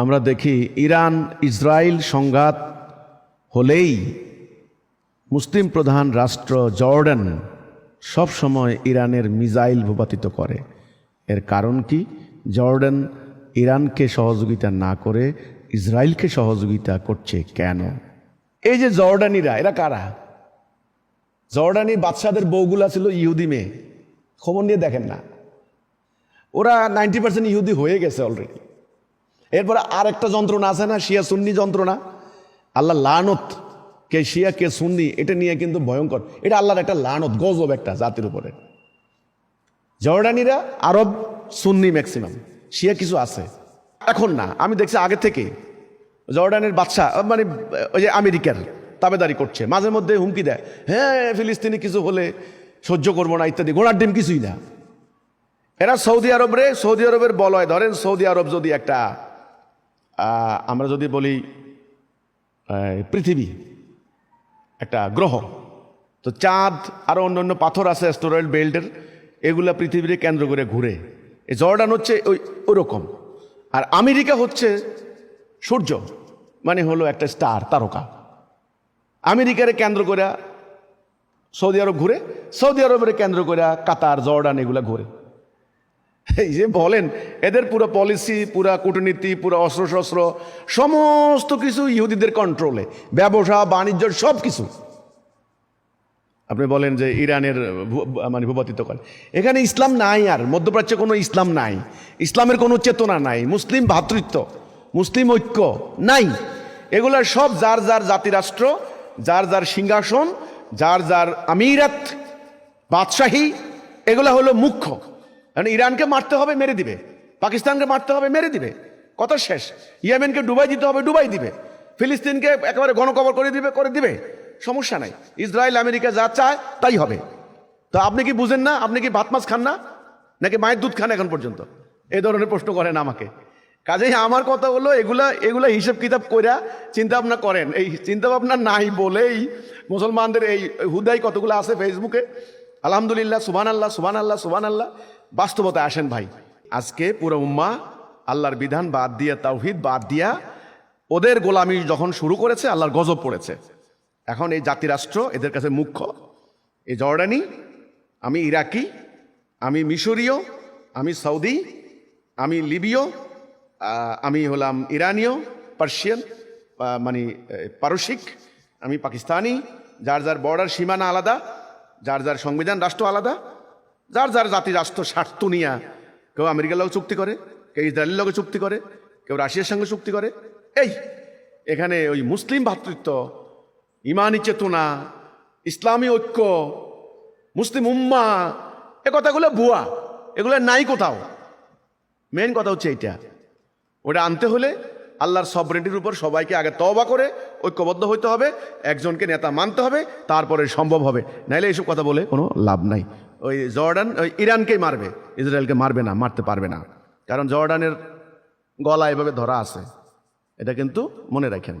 আমরা দেখি Iran, Israel সংঘাত হলেই মুসলিম প্রধান রাষ্ট্র জর্ডান সব সময় ইরানের মিজাইল ভূপাতিত করে। এর কারণ কি? জর্ডান ইরানকে সহযোগিতা না করে ইসরায়েলকে সহযোগিতা করছে কেন? এই যে জর্ডানিরা, এরা কারা? জর্ডানি বাদশাদের বউগুলা ছিল ইহুদি মেয়ে। খবর নিয়ে দেখেন না। ওরা নাইনটি পার্সেন্ট ইহুদি হয়ে গেছে অলরেডি এরপরে আর একটা যন্ত্রণা আছে না? শিয়া সুন্নি যন্ত্রণা। আল্লাহ লানত, কে শিয়া, কে সুন্নি, এটা নিয়ে কিন্তু ভয়ঙ্কর। এটা আল্লাহর একটা লানত, গজব একটা জাতির উপরে। জর্ডানিরা আরব, সুন্নি ম্যাক্সিমাম শিয়া কিছু আছে। এখন না, আমি দেখছি আগে থেকে জর্ডানের বাদশা মানে ওই যে আমেরিকার তাবেদারি করছে, মাঝে মধ্যে হুমকি দেয়। হ্যাঁ ফিলিস্তিনি কিছু হলে সহ্য করব না, ইত্যাদি গোড়ার ডিম কিছুই না। এরা সৌদি আরব রে, সৌদি আরবের বলয়, ধরেন সৌদি আরব যদি একটা আমরা যদি বলি পৃথিবী, একটা গ্রহ, তো চাঁদ আরও অন্য অন্য পাথর আছে অ্যাস্টোরয়েড বেল্টের এগুলা পৃথিবীর কেন্দ্র করে ঘুরে। এই জর্ডান হচ্ছে ওই, ওরকম। আর আমেরিকা হচ্ছে সূর্য মানে হলো একটা স্টার, তারকা। আমেরিকারে কেন্দ্র করে সৌদি আরব ঘুরে, সৌদি আরবের কেন্দ্র করে কাতার, জর্ডান এগুলো ঘুরে। এই যে বলেন, এদের পুরো পলিসি পুরা কূটনীতি, পুরো অস্ত্রশস্ত্র, সমস্ত কিছু ইহুদিদের কন্ট্রোলে ব্যবসা, বাণিজ্য সব কিছু আপনি বলেন যে ইরানের মানে ভূপাতিত করে। এখানে ইসলাম নাই আর, মধ্যপ্রাচ্যে কোনো ইসলাম নাই। ইসলামের কোনো চেতনা নাই। মুসলিম ভ্রাতৃত্ব মুসলিম ঐক্য নাই। এগুলার সব যার যার জাতিরাষ্ট্র, যার যার সিংহাসন, যার যার আমিরাত, বাদশাহী, এগুলা হলো মুখ্য। কারণ ইরানকে মারতে হবে, মেরে দিবে। পাকিস্তানকে মারতে হবে, মেরে দিবে। কথা শেষ। ইয়েমেনকে ডুবাই দিতে হবে, ডুবাই দিবে। ফিলিস্তিনকে একেবারে গণকবর করে দিবে করে দিবে। সমস্যা নাই। ইসরায়েল, আমেরিকা যা চায়, তাই হবে। তো আপনি কি বুঝেন না? আপনি কি ভাত মাছ খান না? নাকি মায়ের দুধ খান এখন পর্যন্ত? এই ধরনের প্রশ্ন করেন আমাকে। কাজেই আমার কথা হলো, এগুলা এগুলা হিসেব কিতাব কইরা চিন্তা ভাবনা করেন। এই চিন্তা ভাবনা নাই বলেই মুসলমানদের এই হুদাই কতগুলো আছে ফেসবুকে আলহামদুলিল্লাহ সুবান আল্লাহ সুবান আল্লাহ সুবান আল্লাহ বাস্তবতায় আসেন ভাই। আজকে পুরো উম্মা আল্লাহর বিধান বাদ দিয়া তাওহিদ বাদ দিয়া ওদের গোলামি যখন শুরু করেছে, আল্লাহর গজব পড়েছে। এখন এই জাতিরাষ্ট্র এদের কাছে মুখ্য। এই জর্ডানি, আমি ইরাকি, আমি মিশরীয়, আমি সৌদি, আমি লিবিয় আমি হলাম ইরানীয়, পার্সিয়ান মানে পারসিক, আমি পাকিস্তানি, যার যার বর্ডার সীমানা আলাদা, যার যার সংবিধান রাষ্ট্র আলাদা যার যার জাতি, রাষ্ট্র, স্বার্থ নিয়া। কেউ আমেরিকার লগে চুক্তি করে, কেউ ইসরায়েলের লগে চুক্তি করে, কেউ রাশিয়ার সঙ্গে চুক্তি করে। এই, এখানে ওই মুসলিম ভ্রাতৃত্ব ইমানি চেতনা, ইসলামী ঐক্য, মুসলিম উম্মা, এ কথাগুলো ভুয়া, এগুলো নাই কোথাও। মেন কথা হচ্ছে এইটা। ওটা আনতে হলে আল্লাহর সবরেন্টির উপর সবাইকে আগে তবা করে ঐক্যবদ্ধ হইতে হবে, একজনকে নেতা মানতে হবে, তারপরে সম্ভব হবে। নাইলে এইসব কথা বলে কোনো লাভ নাই। ওই জর্ডান, ওই ইরানকেই মারবে, ইসরায়েলকে মারবে না, মারতে পারবে না। কারণ জর্ডানের গলা এভাবে ধরা আছে। এটা কিন্তু মনে রাখেন।